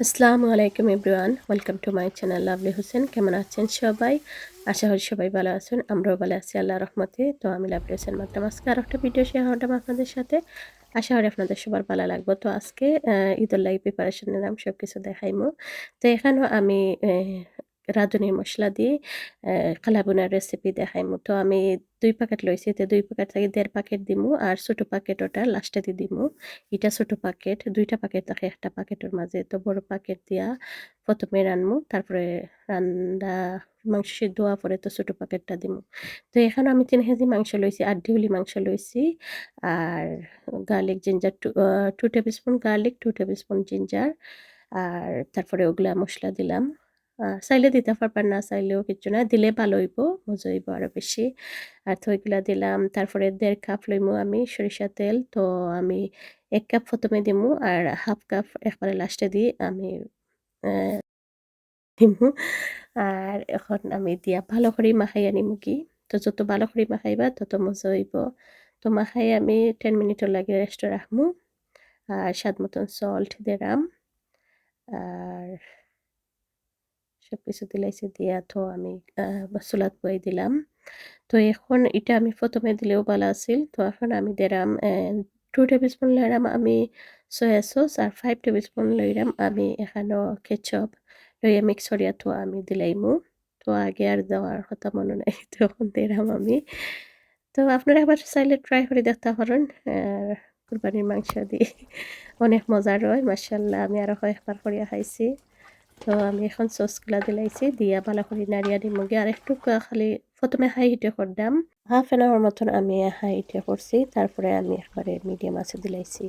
আসসালামু আলাইকুম everyone, welcome to my channel Lovely Hossain. কেমন আছেন সবাই? আশা করি সবাই ভালো আছেন, আমরাও ভালো আছি আল্লাহ রহমতে। তো আমি লাভলি হোসেন মাত্রাম আজকে আর একটা ভিডিও শেয়ার হতাম আপনাদের সাথে। আশা করি আপনাদের সবার ভালো লাগবো। তো আজকে ঈদুল্লাহ প্রিপারেশন নিলাম সব কিছু দেখাইমো। তো এখানেও আমি রাঁধুনি মশলা দিয়ে কালাবুনার রেসিপি দেখাইমু তো আমি দুই প্যাকেট লইছি তো দুই প্যাকেট থেকে দেড় প্যাকেট দিমু আর ছোটো প্যাকেট ওটা লাস্টে দিয়ে দিমু। এটা ছোটো প্যাকেট দুইটা প্যাকেট থাকে একটা প্যাকেটের মাঝে তো বড় প্যাকেট দিয়া প্রথমে রানমু তারপরে রান্না মাংস সিদ্ধ পরে তো ছোটো প্যাকেটটা দিমু। তো এখানে আমি তিন কেজি মাংস লইছি আর ডিউলি মাংস লইছি আর garlic ginger two two tablespoon garlic two tablespoon ginger আর তারপরে ওগুলা মশলা দিলাম। চাইলে দিতে পারবেন না, চাইলেও কিছু না। দিলে ভালো হইব, মজা হইব আরও বেশি। আর তো ওইগুলা দিলাম, তারপরে দেড় কাপ লইমু আমি সরিষা তেল। তো আমি এক কাপ প্রথমে দিমু আর হাফ কাপ একবারে লাস্টে দিই আমি দিমু। আর এখন আমি দিয়া ভালো করে মাখাই আনিমু কি? তো যত ভালো করে মাখাইবা, তত মজা হইব। তো মাখাই আমি টেন মিনিটর লাগে রেস্ট রাখমু। আর স্বাদ মতন সল্ট দিলাম আর সব কিছু দিলাইছি দিয়া তো আমি চুলাত বই দিলাম। তো এখন এটা আমি প্রথমে দিলেও ভালো আছিল। তো এখন আমি দিলাম টু টেবিল স্পুন লইলাম আমি সয়া সস আর ফাইভ টেবিল স্পুন লইলাম আমি এখানেও কেচপ লইয়া মিক্স করিয়া তো আমি দিলাইমু। তো আগে আর দেওয়ার কথা মনে নাই, তখন দিলাম আমি। তো আপনারা একবার চাইলে ট্রাই করে দেখতে পারেন কুরবানির মাংস দিয়ে। অনেক মজার হয় মার্শাল্লাহ আমি আরও কয়েকবার করিয়া খাইছি। তো আমি এখন সসগুলা দিলাইছি, দিয়া ভালো করে নাড়িয়া দিমগে আর একটু খালি প্রথমে হাই হিটে করলাম হাফ এন আওয়ার মতন আমি হাই হিটে করছি, তারপরে আমি একবারে মিডিয়াম আছে দিলাইছি।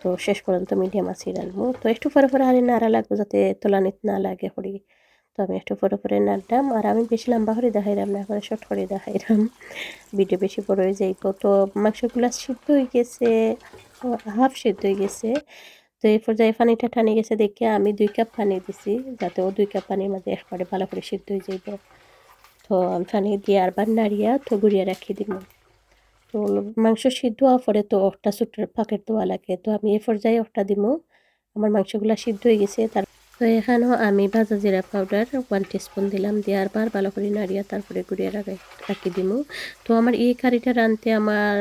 তো শেষ পর্যন্ত মিডিয়াম আছে রাখব তো একটু পরে পরে হারি নাড়া লাগবো যাতে তোলানিত না লাগে করি তো আমি একটু পরে পরে নাড়লাম আর আমি বেশি লম্বা করে দেখাইলাম না, একবারে শর্ট করে দেখাইলাম। ভিডিও বেশি হয়ে যাইব। তো মাংসগুলো সিদ্ধ হয়ে গেছে হাফ সিদ্ধ হয়ে গেছে। তো এই পর্যায়ে পানিটা টানে গেছে দেখে আমি দুই কাপ পানি দিছি, যাতে ও দুই কাপ পানির মধ্যে একবারে ভালো করে সিদ্ধ হয়ে যাইব। তো আমি পানি দিয়ে আরবার নাড়িয়া তো গুড়িয়ে রাখি দিব। তো মাংস সিদ্ধ হওয়ার পরে তো একটা ছোট্ট পাকেট দেওয়া লাগে। তো আমি এই পর্যায়ে একটা দিব আমার মাংসগুলো সিদ্ধ হয়ে গেছে তার তো এখানেও আমি ভাজা জিরা পাউডার ওয়ান টিস্পুন দিলাম দেওয়ার পর ভালো করে নাড়িয়া তারপরে গুড়িয়ে রাখি দিব তো আমার এই কারিটা রাঁধতে আমার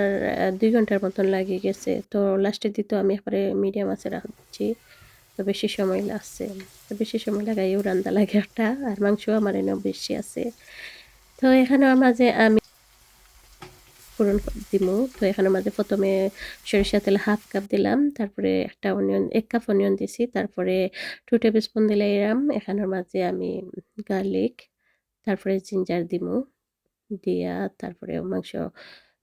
দুই ঘণ্টার মতন লাগিয়ে গেছে। তো লাস্টের দিতে আমি একবারে মিডিয়াম আছে রাখছি তো বেশি সময় লাগছে। তো বেশি সময় লাগাইও রান্না লাগে একটা, আর মাংস আমার এনেও বেশি আছে। তো এখানেও যে আমি ফোড়ন দিমু। তো এখানের মাঝে প্রথমে সরিষা তেল হাফ কাপ দিলাম, তারপরে একটা অনিয়ন এক কাপ অনিয়ন দিছি, তারপরে টু টেবিল স্পুন দিলে এরাম। এখানের মাঝে আমি গার্লিক তারপরে জিঞ্জার দিমু। দিয়া তারপরে মাংস,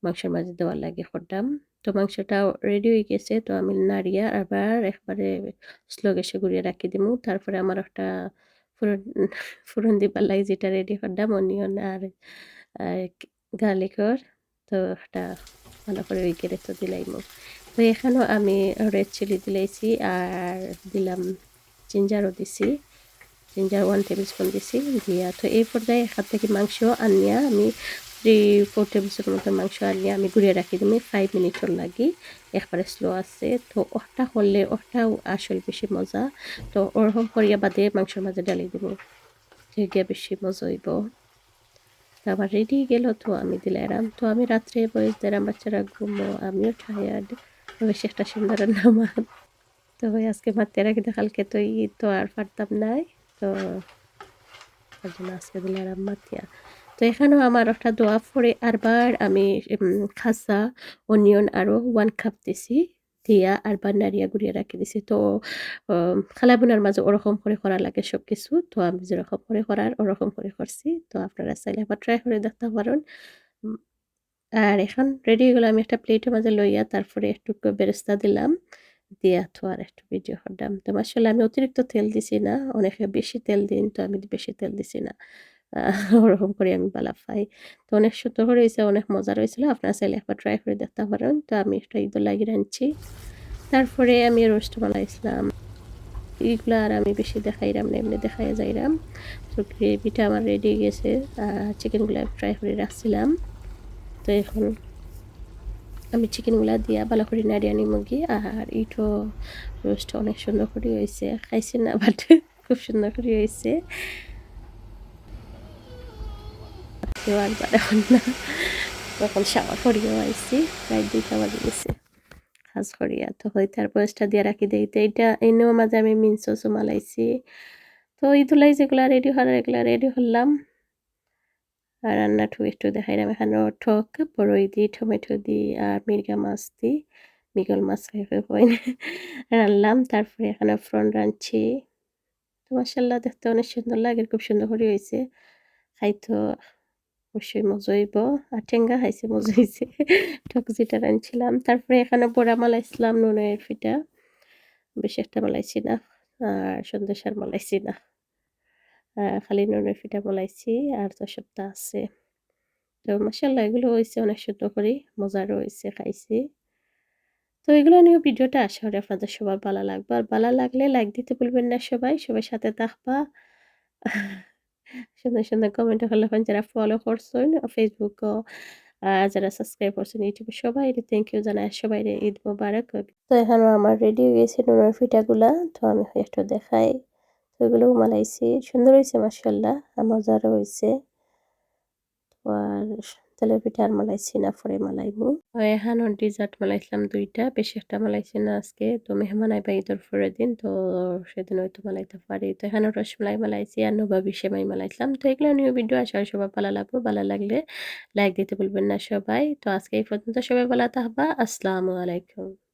মাংসের মাঝে দেওয়ার লাগে করতাম তো মাংসটা রেডি হয়ে গেছে, তো আমি নাড়িয়া আবার একবারে স্লো গ্যাসে ঘুরিয়ে রাখি দিমু। তারপরে আমার একটা ফুরন ফুরন দিবার লাগে যেটা রেডি করতাম অনিয়ন আর গার্লিকর তো একটা ভালো করে ওই কেড়ে তো দিলাইমো। তো এখানেও আমি রেড চিলি দিলাইছি আর দিলাম জিঞ্জারও দিছি। জিঞ্জার ওয়ান টেবিল স্পুন দিছি দিয়া। তো এই পর্যায়ে হাত থেকে মাংস আনিয়া আমি থ্রি ফোর টেবিল স্পুন মতো মাংস আনিয়া আমি ঘুরিয়ে রাখি দিমি। ফাইভ মিনিটর লাগি। একবারে স্লো আছে। তো ওটা হলে ওটাও আসল বেশি মজা। তো ওরকম করিয়া বাদে মাংসের মাঝে ডালি দিব গিয়ে বেশি মজা হইব। আবার রেডি গেল, তো আমি দিলাম। তো আমি রাত্রে বয়স দিলাম বাচ্চারা ঘুমো, আমিও টায়ার্ড বেশি একটা সুন্দর নামাজ। তো আজকে মারতে রাখি কালকে তো ই তো আর পারতাম নাই তো তার জন্য আজকে দিলাম মাতিয়া। তো এখানেও আমার একটা দোয়া পরে আরবার আমি খাসা অনিয়ন আরও ওয়ান কাপ দিছি। দিয়া আর বা নাড়িয়া গুড়িয়া রাখি দিছি তো খালা বোনার মাঝে ওরকম করে করা লাগে সব কিছু তো আমি যেরকম করে করার ওরকম করে করছি তো আপনারা চাইলে আবার ট্রাই করে দেখতে পারেন আর এখন রেডি হয়ে গেলো আমি একটা প্লেটের মাঝে লইয়া তারপরে একটু বেরেস্তা দিলাম দিয়া তো আর একটু ভিডিও করলাম তো আসলে আমি অতিরিক্ত তেল দিছি না অনেকে বেশি তেল দিন তো আমি বেশি তেল দিছি না ওরকম করে আমি বালা পাই। তো অনেক সুন্দর হয়েছে অনেক মজা রয়েছিল আপনারা চাইলে একবার ট্রাই করে দেখতে পারেন। তো আমি একটা ঈদ লাগিয়ে আনছি। তারপরে আমি রোস্ট বানাইছিলাম। এইগুলো আর আমি বেশি দেখাইলাম না, এমনি দেখাই যাইলাম তো গ্রেভিটা আমার রেডি গেছে। চিকেনগুলো ফ্রাই করে রাখছিলাম। তো এখন আমি চিকেনগুলা দিয়া ভালো করে নাড়িয়ে নিব কি আর ইটো রোস্ট অনেক সুন্দর করে হয়েছে। খাইছি না বাট খুব সুন্দর করে হয়েছে। কেউ আর বাড়াবেন না তখন শাওয়ার করিয়েও আইসি প্রায় দুইটা বাজে গেছে। খাস করিয়া তো হই তার বয়সটা দিয়ে রাখি দেই। তো এইটা এনেও মাঝে আমি মিন সসও মালাইছি তো এই ধুলাই যেগুলা রেডি হওয়ার এগুলা রেডি হলাম। আর রান্নাটু একটু দেখাইলাম এখানে টক বড়ই দিই টমেটো দিই আর মির্গা মাছ দিই মিগল মাছ হয় রানলাম। তারপরে এখানে ফ্রন রাঁধছি তো মাসাল্লাহ দেখতে অনেক সুন্দর লাগে, খুব সুন্দর করে হয়েছে খাইতো অবশ্যই মজা হইব আর টেঙ্গা খাইছে মজা হয়েছে টক যেটা তারপরে এখানে বড়া মালাইছিলাম, নুনের ফিটা বেশি একটা মালাইছি না। আর সন্দেশ আর মালাইছি না। খালি নুনের ফিটা বলাইছি আর তো সপ্তাহ আছে। তো মাসাল্লাহ এগুলো হয়েছে অনেক সুন্দর করে। মজারও হয়েছে খাইছি। তো এগুলো নিয়ে ভিডিওটা আশা করি আপনাদের সবার ভালো লাগবে। আর ভালো লাগলে লাইক দিতে ভুলবেন না সবাই। সবাই সাথে থাকবা। সুন্দর সুন্দর কমেন্ট হলে যারা ফলো করছেন ফেসবুক যারা সাবস্ক্রাইব করছেন ইউটিউবে সবাই থ্যাংক ইউ জানাই, সবাই ঈদ মোবারক। তো এখানে আমার রেডি হয়ে গেছে নুনের ফিটাগুলা তো আমি একটু দেখাই। তো এগুলো মালাইছি সুন্দর হয়েছে মার্শাল্লাহ মজারও হয়েছে আর তেলের পিঠা আর মালাইছি না পরে মালাইমু ডিজার্ট মালাইছিলাম দুইটা, বেশি একটা মালাইছি না আজকে। তো মেহমান আইবা ঈদের পরের দিন তো সেদিন হয়তো মালাইতে পারি। তো এখানে রসমালাই মালাইছি আর নবাবি সেমাই মালাইছিলাম। তো এগুলো নিউ ভিডিও আসা সবাই ভালো লাগবো, ভালো লাগলে লাইক দিতে বলবেন না সবাই। তো আজকে এই পর্যন্ত সবাই ভালো থাকবা। আসসালামু আলাইকুম।